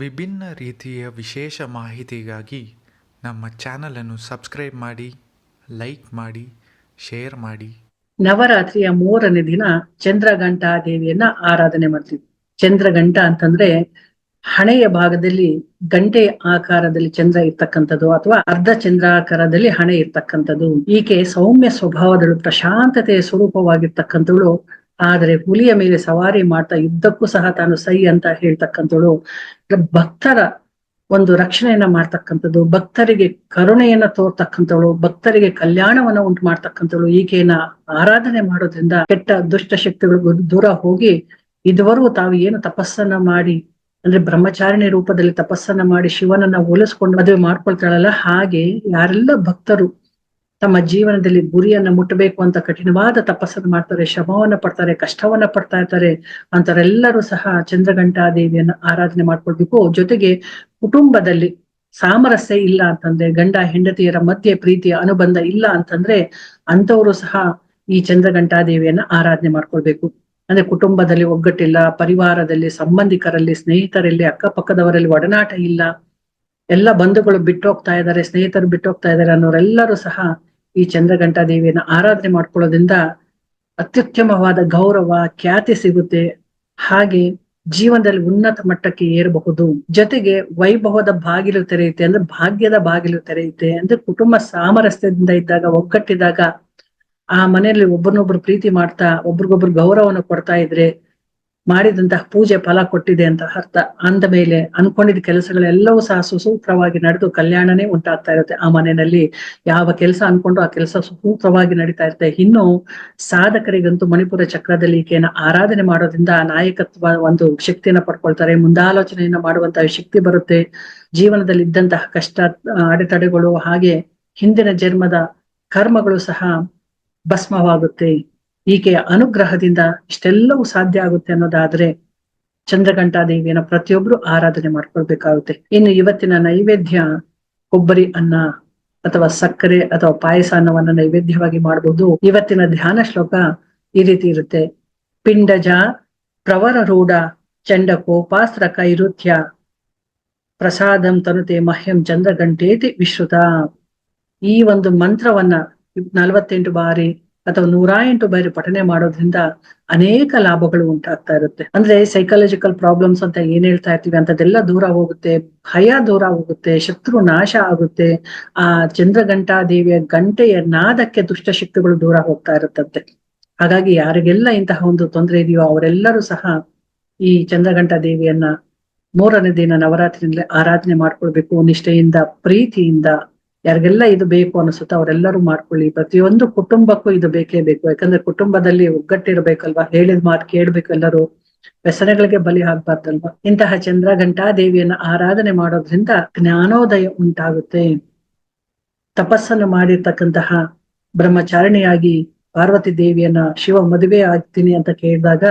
ವಿಭಿನ್ನ ರೀತಿಯ ವಿಶೇಷ ಮಾಹಿತಿಗಾಗಿ ನಮ್ಮ ಚಾನಲನ್ನು ಸಬ್ಸ್ಕ್ರೈಬ್ ಮಾಡಿ, ಲೈಕ್ ಮಾಡಿ, ಶೇರ್ ಮಾಡಿ. ನವರಾತ್ರಿಯ ಮೂರನೇ ದಿನ ಚಂದ್ರಘಂಟಾ ದೇವಿಯನ್ನ ಆರಾಧನೆ ಮಾಡ್ತೀವಿ. ಚಂದ್ರಘಂಟ ಅಂತಂದ್ರೆ ಹಣೆಯ ಭಾಗದಲ್ಲಿ ಗಂಟೆ ಆಕಾರದಲ್ಲಿ ಚಂದ್ರ ಇರ್ತಕ್ಕಂಥದ್ದು ಅಥವಾ ಅರ್ಧ ಚಂದ್ರಾಕಾರದಲ್ಲಿ ಹಣೆ ಇರ್ತಕ್ಕಂಥದ್ದು. ಈಕೆ ಸೌಮ್ಯ ಸ್ವಭಾವದಳು ಪ್ರಶಾಂತತೆಯ ಸ್ವರೂಪವಾಗಿರ್ತಕ್ಕಂಥವಳು. ಆದರೆ ಹುಲಿಯ ಮೇಲೆ ಸವಾರಿ ಮಾಡ್ತಾ ಯುದ್ಧಕ್ಕೂ ಸಹ ತಾನು ಸೈ ಅಂತ ಹೇಳ್ತಕ್ಕಂಥಳು ಭಕ್ತರ ಒಂದು ರಕ್ಷಣೆಯನ್ನ ಮಾಡ್ತಕ್ಕಂಥದ್ದು, ಭಕ್ತರಿಗೆ ಕರುಣೆಯನ್ನ ತೋರ್ತಕ್ಕಂಥವಳು, ಭಕ್ತರಿಗೆ ಕಲ್ಯಾಣವನ್ನ ಉಂಟು ಮಾಡ್ತಕ್ಕಂಥವಳು. ಈಕೆಯನ್ನ ಆರಾಧನೆ ಮಾಡೋದ್ರಿಂದ ಕೆಟ್ಟ ದುಷ್ಟ ಶಕ್ತಿಗಳು ದೂರ ಹೋಗಿ ಇದುವರೆಗೂ ತಾವು ಏನು ತಪಸ್ಸನ್ನ ಮಾಡಿ, ಅಂದ್ರೆ ಬ್ರಹ್ಮಚಾರಿಣಿ ರೂಪದಲ್ಲಿ ತಪಸ್ಸನ್ನ ಮಾಡಿ ಶಿವನನ್ನ ಹೋಲಿಸ್ಕೊಂಡು ಮದುವೆ ಮಾಡ್ಕೊಳ್ತಾಳಲ್ಲ ಹಾಗೆ ಯಾರೆಲ್ಲ ಭಕ್ತರು ತಮ್ಮ ಜೀವನದಲ್ಲಿ ಗುರಿಯನ್ನ ಮುಟ್ಟಬೇಕು ಅಂತ ಕಠಿಣವಾದ ತಪಸ್ಸನ್ನು ಮಾಡ್ತಾರೆ, ಶ್ರಮವನ್ನ ಪಡ್ತಾರೆ, ಕಷ್ಟವನ್ನ ಪಡ್ತಾ ಇರ್ತಾರೆ ಅಂತಾರೆಲ್ಲರೂ ಸಹ ಚಂದ್ರಘಂಟಾ ದೇವಿಯನ್ನ ಆರಾಧನೆ ಮಾಡ್ಕೊಳ್ಬೇಕು. ಜೊತೆಗೆ ಕುಟುಂಬದಲ್ಲಿ ಸಾಮರಸ್ಯ ಇಲ್ಲ ಅಂತಂದ್ರೆ, ಗಂಡ ಹೆಂಡತಿಯರ ಮಧ್ಯೆ ಪ್ರೀತಿಯ ಅನುಬಂಧ ಇಲ್ಲ ಅಂತಂದ್ರೆ ಅಂತವರು ಸಹ ಈ ಚಂದ್ರಘಂಟಾ ದೇವಿಯನ್ನ ಆರಾಧನೆ ಮಾಡ್ಕೊಳ್ಬೇಕು. ಅಂದ್ರೆ ಕುಟುಂಬದಲ್ಲಿ ಒಗ್ಗಟ್ಟಿಲ್ಲ, ಪರಿವಾರದಲ್ಲಿ ಸಂಬಂಧಿಕರಲ್ಲಿ, ಸ್ನೇಹಿತರಲ್ಲಿ, ಅಕ್ಕಪಕ್ಕದವರಲ್ಲಿ ಒಡನಾಟ ಇಲ್ಲ, ಎಲ್ಲ ಬಂಧುಗಳು ಬಿಟ್ಟೋಗ್ತಾ ಇದ್ದಾರೆ, ಸ್ನೇಹಿತರು ಬಿಟ್ಟೋಗ್ತಾ ಇದ್ದಾರೆ ಅನ್ನೋರೆಲ್ಲರೂ ಸಹ ಈ ಚಂದ್ರಘಂಟಾ ದೇವಿಯನ್ನ ಆರಾಧನೆ ಮಾಡ್ಕೊಳ್ಳೋದ್ರಿಂದ ಅತ್ಯುತ್ತಮವಾದ ಗೌರವ, ಖ್ಯಾತಿ ಸಿಗುತ್ತೆ. ಹಾಗೆ ಜೀವನದಲ್ಲಿ ಉನ್ನತ ಮಟ್ಟಕ್ಕೆ ಏರಬಹುದು. ಜೊತೆಗೆ ವೈಭವದ ಬಾಗಿಲು ತೆರೆಯುತ್ತೆ ಅಂದ್ರೆ ಭಾಗ್ಯದ ಬಾಗಿಲು ತೆರೆಯುತ್ತೆ ಅಂದ್ರೆ ಕುಟುಂಬ ಸಾಮರಸ್ಯದಿಂದ ಇದ್ದಾಗ, ಒಗ್ಗಟ್ಟಿದಾಗ ಆ ಮನೆಯಲ್ಲಿ ಒಬ್ಬರನ್ನೊಬ್ರು ಪ್ರೀತಿ ಮಾಡ್ತಾ, ಒಬ್ರಿಗೊಬ್ರು ಗೌರವವನ್ನು ಕೊಡ್ತಾ ಇದ್ರೆ ಮಾಡಿದಂತಹ ಪೂಜೆ ಫಲ ಕೊಟ್ಟಿದೆ ಅಂತ ಅರ್ಥ. ಅಂದ ಮೇಲೆ ಅನ್ಕೊಂಡಿದ್ದ ಕೆಲಸಗಳೆಲ್ಲವೂ ಸಹ ಸುಸೂತ್ರವಾಗಿ ನಡೆದು ಕಲ್ಯಾಣನೇ ಉಂಟಾಗ್ತಾ ಇರುತ್ತೆ ಆ ಮನೆಯಲ್ಲಿ. ಯಾವ ಕೆಲಸ ಅನ್ಕೊಂಡು ಆ ಕೆಲಸ ಸುಸೂತ್ರವಾಗಿ ನಡೀತಾ ಇರುತ್ತೆ. ಇನ್ನು ಸಾಧಕರಿಗಂತೂ ಮಣಿಪುರ ಚಕ್ರದಲ್ಲಿ ಈಕೆಯನ್ನ ಆರಾಧನೆ ಮಾಡೋದ್ರಿಂದ ನಾಯಕತ್ವ ಒಂದು ಶಕ್ತಿಯನ್ನ ಪಡ್ಕೊಳ್ತಾರೆ. ಮುಂದಾಲೋಚನೆಯನ್ನ ಮಾಡುವಂತಹ ಶಕ್ತಿ ಬರುತ್ತೆ. ಜೀವನದಲ್ಲಿ ಇದ್ದಂತಹ ಕಷ್ಟ, ಅಡೆತಡೆಗಳು ಹಾಗೆ ಹಿಂದಿನ ಜನ್ಮದ ಕರ್ಮಗಳು ಸಹ ಭಸ್ಮವಾಗುತ್ತೆ. ಈಕೆಯ ಅನುಗ್ರಹದಿಂದ ಇಷ್ಟೆಲ್ಲವೂ ಸಾಧ್ಯ ಆಗುತ್ತೆ ಅನ್ನೋದಾದ್ರೆ ಚಂದ್ರಘಂಟಾ ದೇವಿಯನ್ನ ಪ್ರತಿಯೊಬ್ರು ಆರಾಧನೆ ಮಾಡ್ಕೊಳ್ಬೇಕಾಗುತ್ತೆ. ಇನ್ನು ಇವತ್ತಿನ ನೈವೇದ್ಯ ಕೊಬ್ಬರಿ ಅನ್ನ ಅಥವಾ ಸಕ್ಕರೆ ಅಥವಾ ಪಾಯಸ ಅನ್ನವನ್ನ ನೈವೇದ್ಯವಾಗಿ ಮಾಡಬಹುದು ಇವತ್ತಿನ ಧ್ಯಾನ ಶ್ಲೋಕ ಈ ರೀತಿ ಇರುತ್ತೆ. ಪಿಂಡಜ ಪ್ರವರ ರೂಢ ಚಂಡ ಕೋಪಾಸ್ತ್ರ ಕೈರುತ್ಯ ಪ್ರಸಾದಂ ತನುತೆ ಮಹ್ಯಂ ಚಂದ್ರಘಂಟೇತಿ ವಿಶ್ರುತ. ಈ ಒಂದು ಮಂತ್ರವನ್ನ ನಲವತ್ತೆಂಟು ಬಾರಿ ಅಥವಾ ನೂರ ಎಂಟು ಬಾರಿ ಪಠನೆ ಮಾಡೋದ್ರಿಂದ ಅನೇಕ ಲಾಭಗಳು ಉಂಟಾಗ್ತಾ ಇರುತ್ತೆ. ಅಂದ್ರೆ ಸೈಕಾಲಜಿಕಲ್ ಪ್ರಾಬ್ಲಮ್ಸ್ ಅಂತ ಏನ್ ಹೇಳ್ತಾ ಇರ್ತೀವಿ ಅಂತದೆಲ್ಲ ದೂರ ಹೋಗುತ್ತೆ, ಭಯ ದೂರ ಹೋಗುತ್ತೆ, ಶತ್ರು ನಾಶ ಆಗುತ್ತೆ, ಆ ಚಂದ್ರಘಂಟಾ ದೇವಿಯ ಗಂಟೆಯ ನಾದಕ್ಕೆ ದುಷ್ಟ ಶಕ್ತಿಗಳು ದೂರ ಹೋಗ್ತಾ ಇರುತ್ತಂತೆ. ಹಾಗಾಗಿ ಯಾರಿಗೆಲ್ಲ ಇಂತಹ ಒಂದು ತೊಂದರೆ ಇದೆಯೋ ಅವರೆಲ್ಲರೂ ಸಹ ಈ ಚಂದ್ರಘಂಟಾ ದೇವಿಯನ್ನ ಮೂರನೇ ದಿನ ನವರಾತ್ರಿನಲ್ಲಿ ಆರಾಧನೆ ಮಾಡ್ಕೊಳ್ಬೇಕು ನಿಷ್ಠೆಯಿಂದ, ಪ್ರೀತಿಯಿಂದ ಯಾರಿಗೆಲ್ಲ ಇದು ಬೇಕು ಅನಿಸುತ್ತೋ ಅವರೆಲ್ಲರೂ ಮಾಡ್ಕೊಳ್ಳಿ. ಪ್ರತಿಯೊಂದು ಕುಟುಂಬಕ್ಕೂ ಇದು ಬೇಕೇ ಬೇಕು. ಯಾಕಂದ್ರೆ ಕುಟುಂಬದಲ್ಲಿ ಒಗ್ಗಟ್ಟಿರ್ಬೇಕಲ್ವಾ? ಹೇಳಿದ ಮಾತು ಕೇಳ್ಬೇಕು ಎಲ್ಲರೂ. ವ್ಯಸನಗಳಿಗೆ ಬಲಿ ಆಗ್ಬಾರ್ದಲ್ವಾ ಇಂತಹ ಚಂದ್ರ ಘಂಟಾ ದೇವಿಯನ್ನ ಆರಾಧನೆ ಮಾಡೋದ್ರಿಂದ ಜ್ಞಾನೋದಯ ಉಂಟಾಗುತ್ತೆ. ತಪಸ್ಸನ್ನು ಮಾಡಿರ್ತಕ್ಕಂತಹ ಬ್ರಹ್ಮಚಾರಣಿಯಾಗಿ ಪಾರ್ವತಿ ದೇವಿಯನ್ನ ಶಿವ ಮದುವೆ ಆಗ್ತೀನಿ ಅಂತ ಕೇಳಿದಾಗ,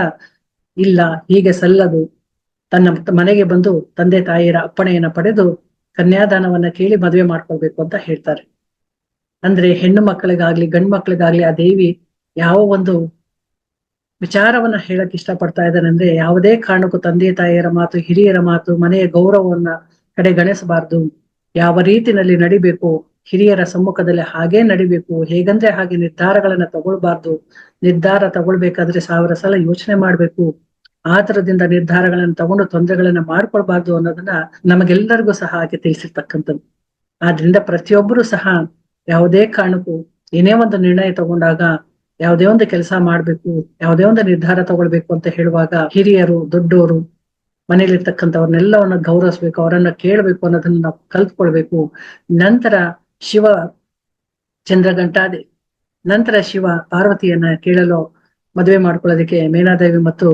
ಇಲ್ಲ, ಹೀಗೆ ಸಲ್ಲದು. ತನ್ನ ಮನೆಗೆ ಬಂದು ತಂದೆ ತಾಯಿಯರ ಅಪ್ಪಣೆಯನ್ನ ಪಡೆದು ಕನ್ಯಾದಾನವನ್ನ ಕೇಳಿ ಮದುವೆ ಮಾಡ್ಕೊಳ್ಬೇಕು ಅಂತ ಹೇಳ್ತಾರೆ. ಅಂದ್ರೆ ಹೆಣ್ಣು ಮಕ್ಕಳಿಗಾಗ್ಲಿ, ಗಂಡು ಮಕ್ಕಳಿಗಾಗ್ಲಿ ಆ ದೇವಿ ಯಾವ ಒಂದು ವಿಚಾರವನ್ನ ಹೇಳಕ್ ಇಷ್ಟಪಡ್ತಾ ಇದ್ದಾನೆ ಅಂದ್ರೆ ಯಾವುದೇ ಕಾರಣಕ್ಕೂ ತಂದೆ, ತಾಯಿಯರ ಮಾತು, ಹಿರಿಯರ ಮಾತು, ಮನೆಯ ಗೌರವವನ್ನ ಕಡೆಗಣಿಸಬಾರ್ದು. ಯಾವ ರೀತಿನಲ್ಲಿ ನಡಿಬೇಕು, ಹಿರಿಯರ ಸಮ್ಮುಖದಲ್ಲಿ ಹಾಗೇ ನಡಿಬೇಕು, ಹೇಗಂದ್ರೆ ಹಾಗೆ ನಿರ್ಧಾರಗಳನ್ನ ತಗೊಳ್ಬಾರ್ದು. ನಿರ್ಧಾರ ತಗೊಳ್ಬೇಕಾದ್ರೆ ಸಾವಿರ ಸಲ ಯೋಚನೆ ಮಾಡ್ಬೇಕು. ಆ ತರದಿಂದ ನಿರ್ಧಾರಗಳನ್ನ ತಗೊಂಡು ತೊಂದರೆಗಳನ್ನ ಮಾಡ್ಕೊಳ್ಬಾರ್ದು ಅನ್ನೋದನ್ನ ನಮಗೆಲ್ಲರಿಗೂ ಸಹ ಹಾಗೆ ತಿಳಿಸಿರ್ತಕ್ಕಂಥದ್ದು. ಆದ್ರಿಂದ ಪ್ರತಿಯೊಬ್ಬರು ಸಹ ಯಾವುದೇ ಕಾರಣಕ್ಕೂ ಏನೇ ಒಂದು ನಿರ್ಣಯ ತಗೊಂಡಾಗ ಯಾವುದೇ ಒಂದು ಕೆಲಸ ಮಾಡ್ಬೇಕು, ಯಾವುದೇ ಒಂದು ನಿರ್ಧಾರ ತಗೊಳ್ಬೇಕು ಅಂತ ಹೇಳುವಾಗ ಹಿರಿಯರು ದೊಡ್ಡವರು ಮನೇಲಿರ್ತಕ್ಕಂಥವ್ರನ್ನೆಲ್ಲವನ್ನ ಗೌರವಿಸ್ಬೇಕು, ಅವರನ್ನ ಕೇಳಬೇಕು ಅನ್ನೋದನ್ನ ನಾವು ಕಲ್ತ್ಕೊಳ್ಬೇಕು. ನಂತರ ಶಿವ ಚಂದ್ರಗಂಟಾದೆ ನಂತರ ಶಿವ ಪಾರ್ವತಿಯನ್ನ ಕೇಳಲು ಮದುವೆ ಮಾಡ್ಕೊಳ್ಳೋದಕ್ಕೆ ಮೇನಾದೇವಿ ಮತ್ತು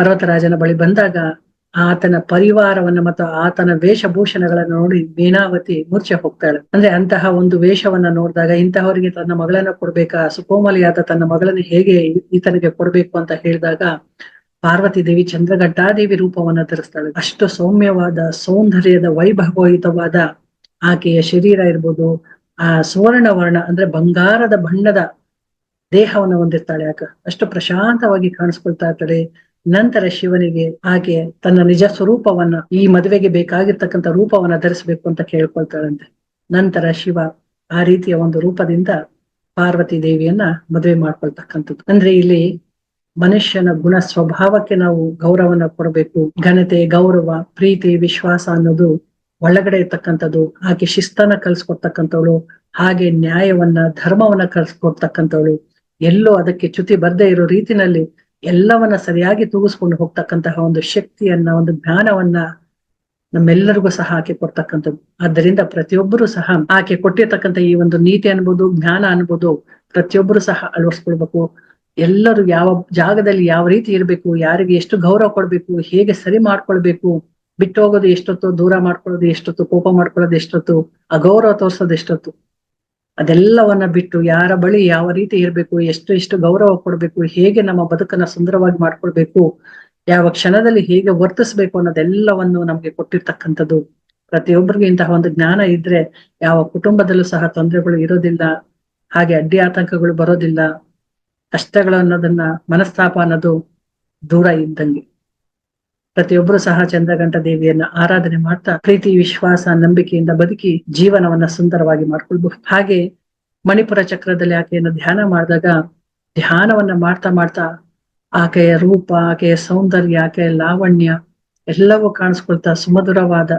ಪರ್ವತರಾಜನ ಬಳಿ ಬಂದಾಗ ಆತನ ಪರಿವಾರವನ್ನ ಮತ್ತು ಆತನ ವೇಷಭೂಷಣಗಳನ್ನು ನೋಡಿ ಮೀನಾವತಿ ಮೂರ್ಛೆ ಹೋಗ್ತಾಳೆ. ಅಂದ್ರೆ ಅಂತಹ ಒಂದು ವೇಷವನ್ನ ನೋಡಿದಾಗ ಇಂತಹವರಿಗೆ ತನ್ನ ಮಗಳನ್ನ ಕೊಡ್ಬೇಕಾ, ಸುಕೋಮಲಿಯಾದ ತನ್ನ ಮಗಳನ್ನ ಹೇಗೆ ಈತನಿಗೆ ಕೊಡ್ಬೇಕು ಅಂತ ಹೇಳಿದಾಗ ಪಾರ್ವತಿ ದೇವಿ ಚಂದ್ರಘಟ್ಟಾದೇವಿ ರೂಪವನ್ನ ಧರಿಸ್ತಾಳೆ. ಅಷ್ಟು ಸೌಮ್ಯವಾದ, ಸೌಂದರ್ಯದ, ವೈಭವಯುತವಾದ ಆಕೆಯ ಶರೀರ ಇರ್ಬೋದು, ಆ ಸುವರ್ಣ ವರ್ಣ ಅಂದ್ರೆ ಬಂಗಾರದ ಬಣ್ಣದ ದೇಹವನ್ನು ಹೊಂದಿರ್ತಾಳೆ ಆಗ ಅಷ್ಟು ಪ್ರಶಾಂತವಾಗಿ ಕಾಣಿಸ್ಕೊಳ್ತಾ ಇರ್ತಾಳೆ. ನಂತರ ಶಿವನಿಗೆ ಆಕೆ ತನ್ನ ನಿಜ ಸ್ವರೂಪವನ್ನ ಈ ಮದುವೆಗೆ ಬೇಕಾಗಿರ್ತಕ್ಕಂಥ ರೂಪವನ್ನ ಧರಿಸಬೇಕು ಅಂತ ಕೇಳ್ಕೊಳ್ತಾಳಂತೆ. ನಂತರ ಶಿವ ಆ ರೀತಿಯ ಒಂದು ರೂಪದಿಂದ ಪಾರ್ವತಿ ದೇವಿಯನ್ನ ಮದುವೆ ಮಾಡ್ಕೊಳ್ತಕ್ಕಂಥದ್ದು. ಅಂದ್ರೆ ಇಲ್ಲಿ ಮನುಷ್ಯನ ಗುಣ ಸ್ವಭಾವಕ್ಕೆ ನಾವು ಗೌರವನ ಕೊಡಬೇಕು. ಘನತೆ, ಗೌರವ, ಪ್ರೀತಿ, ವಿಶ್ವಾಸ ಅನ್ನೋದು ಒಳಗಡೆ ಇರ್ತಕ್ಕಂಥದ್ದು. ಹಾಗೆ ಶಿಸ್ತನ ಕಲ್ಸ್ಕೊಡ್ತಕ್ಕಂಥವಳು, ಹಾಗೆ ನ್ಯಾಯವನ್ನ, ಧರ್ಮವನ್ನ ಕಲ್ಸ್ಕೊಡ್ತಕ್ಕಂಥವಳು. ಎಲ್ಲೋ ಅದಕ್ಕೆ ಚ್ಯುತಿ ಬರ್ದೇ ಇರೋ ರೀತಿನಲ್ಲಿ ಎಲ್ಲವನ್ನ ಸರಿಯಾಗಿ ತೂಗಿಸ್ಕೊಂಡು ಹೋಗ್ತಕ್ಕಂತಹ ಒಂದು ಶಕ್ತಿಯನ್ನ, ಒಂದು ಜ್ಞಾನವನ್ನ ನಮ್ಮೆಲ್ಲರಿಗೂ ಸಹ ಆಕೆ ಕೊಡ್ತಕ್ಕಂಥದ್ದು. ಆದ್ದರಿಂದ ಪ್ರತಿಯೊಬ್ಬರು ಸಹ ಆಕೆ ಕೊಟ್ಟಿರ್ತಕ್ಕಂಥ ಈ ಒಂದು ನೀತಿ ಅನ್ಬೋದು, ಜ್ಞಾನ ಅನ್ಬೋದು ಪ್ರತಿಯೊಬ್ಬರು ಸಹ ಅಳವಡಿಸ್ಕೊಳ್ಬೇಕು. ಎಲ್ಲರೂ ಯಾವ ಜಾಗದಲ್ಲಿ ಯಾವ ರೀತಿ ಇರಬೇಕು, ಯಾರಿಗೆ ಎಷ್ಟು ಗೌರವ ಕೊಡ್ಬೇಕು, ಹೇಗೆ ಸರಿ ಮಾಡ್ಕೊಳ್ಬೇಕು ಬಿಟ್ಟು ಹೋಗೋದು ಎಷ್ಟೊತ್ತು, ದೂರ ಮಾಡ್ಕೊಳ್ಳೋದು ಎಷ್ಟೊತ್ತು, ಕೋಪ ಮಾಡ್ಕೊಳ್ಳೋದು ಎಷ್ಟೊತ್ತು, ಅಗೌರವ ತೋರ್ಸೋದು ಎಷ್ಟೊತ್ತು ಅದೆಲ್ಲವನ್ನ ಬಿಟ್ಟು ಯಾರ ಬಳಿ ಯಾವ ರೀತಿ ಇರಬೇಕು, ಎಷ್ಟು ಎಷ್ಟು ಗೌರವ ಕೊಡಬೇಕು, ಹೇಗೆ ನಮ್ಮ ಬದುಕನ್ನ ಸುಂದರವಾಗಿ ಮಾಡ್ಕೊಳ್ಬೇಕು, ಯಾವ ಕ್ಷಣದಲ್ಲಿ ಹೇಗೆ ವರ್ತಿಸ್ಬೇಕು ಅನ್ನೋದೆಲ್ಲವನ್ನು ನಮ್ಗೆ ಕೊಟ್ಟಿರ್ತಕ್ಕಂಥದ್ದು. ಪ್ರತಿಯೊಬ್ಬರಿಗೂ ಇಂತಹ ಒಂದು ಜ್ಞಾನ ಇದ್ರೆ ಯಾವ ಕುಟುಂಬದಲ್ಲೂ ಸಹ ತೊಂದರೆಗಳು ಇರೋದಿಲ್ಲ, ಹಾಗೆ ಅಡ್ಡಿ ಆತಂಕಗಳು ಬರೋದಿಲ್ಲ, ಕಷ್ಟಗಳು ಅನ್ನೋದನ್ನ ಮನಸ್ತಾಪ ಅನ್ನೋದು ದೂರ ಇದ್ದಂಗೆ. ಪ್ರತಿಯೊಬ್ಬರು ಸಹ ಚಂದ್ರಗಂಟ ದೇವಿಯನ್ನ ಆರಾಧನೆ ಮಾಡ್ತಾ ಪ್ರೀತಿ, ವಿಶ್ವಾಸ, ನಂಬಿಕೆಯಿಂದ ಬದುಕಿ ಜೀವನವನ್ನ ಸುಂದರವಾಗಿ ಮಾಡ್ಕೊಳ್ಬಹುದು. ಹಾಗೆ ಮಣಿಪುರ ಚಕ್ರದಲ್ಲಿ ಆಕೆಯನ್ನು ಧ್ಯಾನ ಮಾಡಿದಾಗ ಧ್ಯಾನವನ್ನ ಮಾಡ್ತಾ ಮಾಡ್ತಾ ಆಕೆಯ ರೂಪ, ಆಕೆಯ ಸೌಂದರ್ಯ, ಆಕೆಯ ಲಾವಣ್ಯ ಎಲ್ಲವೂ ಕಾಣಿಸ್ಕೊಳ್ತಾ ಸುಮಧುರವಾದ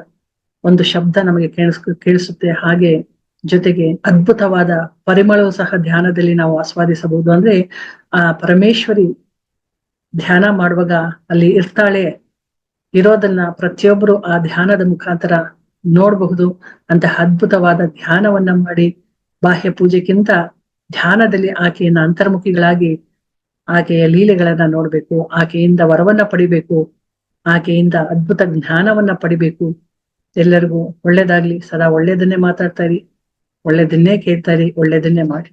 ಒಂದು ಶಬ್ದ ನಮಗೆ ಕೇಳಿಸ್, ಕೇಳಿಸುತ್ತೆ. ಹಾಗೆ ಜೊತೆಗೆ ಅದ್ಭುತವಾದ ಪರಿಮಳವು ಸಹ ಧ್ಯಾನದಲ್ಲಿ ನಾವು ಆಸ್ವಾದಿಸಬಹುದು. ಅಂದ್ರೆ ಆ ಪರಮೇಶ್ವರಿ ಧ್ಯಾನ ಮಾಡುವಾಗ ಅಲ್ಲಿ ಇರ್ತಾಳೆ ಇರೋದನ್ನ ಪ್ರತಿಯೊಬ್ಬರು ಆ ಧ್ಯಾನದ ಮುಖಾಂತರ ನೋಡಬಹುದು. ಅಂತ ಅದ್ಭುತವಾದ ಧ್ಯಾನವನ್ನ ಮಾಡಿ ಬಾಹ್ಯ ಪೂಜೆಗಿಂತ ಧ್ಯಾನದಲ್ಲಿ ಆಕೆಯನ್ನ ಅಂತರ್ಮುಖಿಗಳಾಗಿ ಆಕೆಯ ಲೀಲೆಗಳನ್ನ ನೋಡ್ಬೇಕು, ಆಕೆಯಿಂದ ವರವನ್ನ ಪಡಿಬೇಕು, ಆಕೆಯಿಂದ ಅದ್ಭುತ ಜ್ಞಾನವನ್ನ ಪಡಿಬೇಕು. ಎಲ್ಲರಿಗೂ ಒಳ್ಳೇದಾಗ್ಲಿ, ಸದಾ ಒಳ್ಳೇದನ್ನೇ ಮಾತಾಡ್ತಾ ಇರಿ, ಒಳ್ಳೇದನ್ನೇ ಕೇಳ್ತಾ ಇರಿ, ಒಳ್ಳೇದನ್ನೇ ಮಾಡಿ.